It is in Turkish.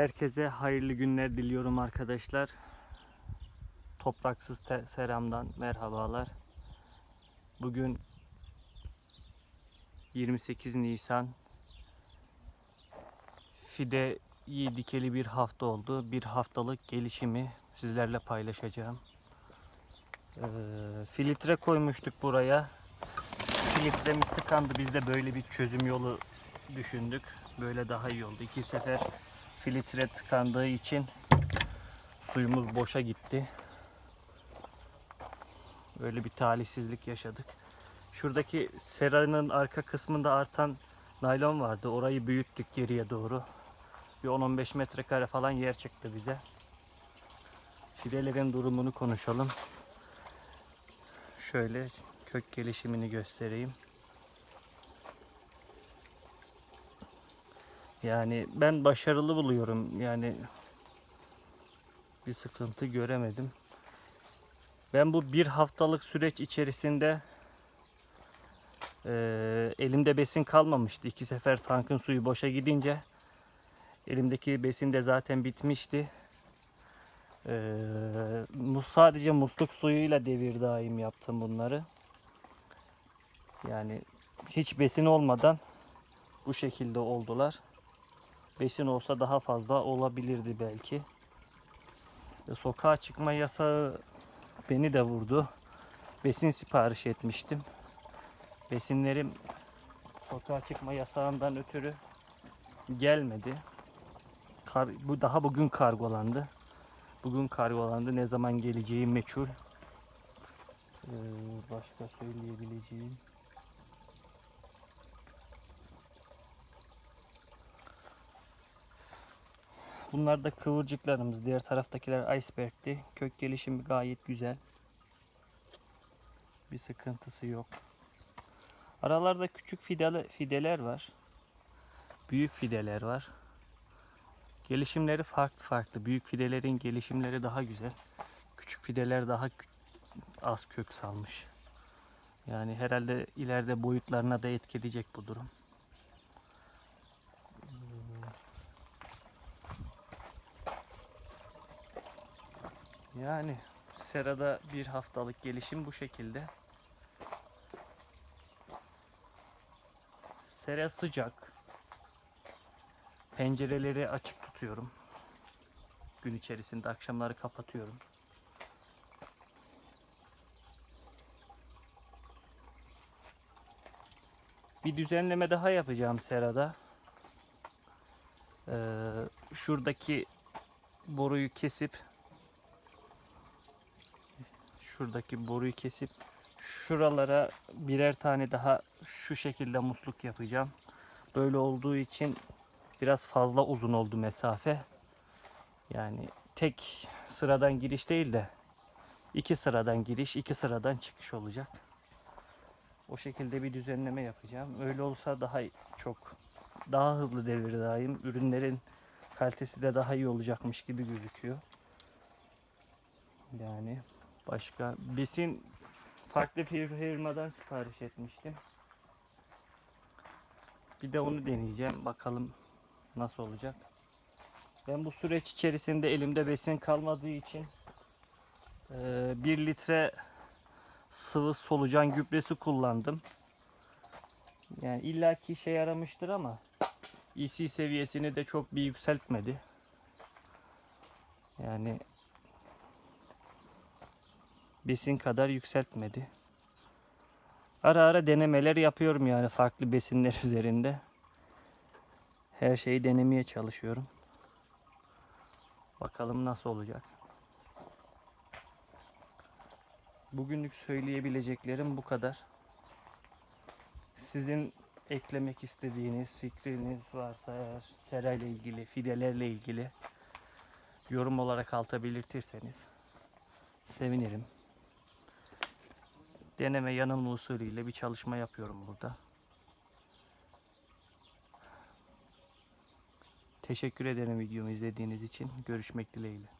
Herkese hayırlı günler diliyorum arkadaşlar. Topraksız Seram'dan merhabalar. Bugün 28 Nisan. Fide iyi dikeli bir hafta oldu. Bir haftalık gelişimi sizlerle paylaşacağım. Ee, filtre koymuştuk buraya. Filtremiz tıkandı. Biz de böyle bir çözüm yolu düşündük. Böyle daha iyi oldu. İki sefer filtre tıkandığı için suyumuz boşa gitti. Böyle bir talihsizlik yaşadık. Şuradaki seranın arka kısmında artan naylon vardı. Orayı büyüttük geriye doğru. Bir 10-15 metrekare falan yer çıktı bize. Fidelerin durumunu konuşalım. Şöyle kök gelişimini göstereyim. Yani ben başarılı buluyorum. Yani bir sıkıntı göremedim. Ben bu bir haftalık süreç içerisinde eee, elimde besin kalmamıştı. İki sefer tankın suyu boşa gidince elimdeki besin de zaten bitmişti. Eee, mus sadece musluk suyuyla devir daim yaptım bunları. Yani hiç besin olmadan bu şekilde oldular. Besin olsa daha fazla olabilirdi belki. E, Sokağa çıkma yasağı beni de vurdu. Besin sipariş etmiştim. Besinlerim sokağa çıkma yasağından ötürü gelmedi. Kar, bu daha bugün kargolandı. Bugün kargolandı. Ne zaman geleceği meçhul. Ee, başka söyleyebileceğim. Bunlar da kıvırcıklarımız. Diğer taraftakiler iceberg'ti. Kök gelişimi gayet güzel. Bir sıkıntısı yok. Aralarda küçük fidele, fideler var. Büyük fideler var. Gelişimleri farklı farklı. Büyük fidelerin gelişimleri daha güzel. Küçük fideler daha az kök salmış. Yani herhalde ileride boyutlarına da etkileyecek bu durum. Yani serada bir haftalık gelişim bu şekilde. Sera sıcak. Pencereleri açık tutuyorum. Gün içerisinde akşamları kapatıyorum. Bir düzenleme daha yapacağım serada. Ee, şuradaki boruyu kesip şuradaki boruyu kesip şuralara birer tane daha şu şekilde musluk yapacağım. Böyle olduğu için biraz fazla uzun oldu mesafe. Yani tek sıradan giriş değil de iki sıradan giriş, iki sıradan çıkış olacak. O şekilde bir düzenleme yapacağım. Öyle olsa daha çok daha hızlı devir daim ürünlerin kalitesi de daha iyi olacakmış gibi gözüküyor. Yani Başka besin farklı firmadan sipariş etmiştim. Bir de onu deneyeceğim. Bakalım nasıl olacak. Ben bu süreç içerisinde elimde besin kalmadığı için 1 litre sıvı solucan gübresi kullandım. Yani illaki işe yaramıştır ama EC seviyesini de çok bir yükseltmedi. Yani besin kadar yükseltmedi. Ara ara denemeler yapıyorum yani farklı besinler üzerinde. Her şeyi denemeye çalışıyorum. Bakalım nasıl olacak. Bugünlük söyleyebileceklerim bu kadar. Sizin eklemek istediğiniz fikriniz varsa eğer serayla ilgili, fidelerle ilgili yorum olarak alta belirtirseniz sevinirim deneme yanılma usulüyle bir çalışma yapıyorum burada. Teşekkür ederim videomu izlediğiniz için. Görüşmek dileğiyle.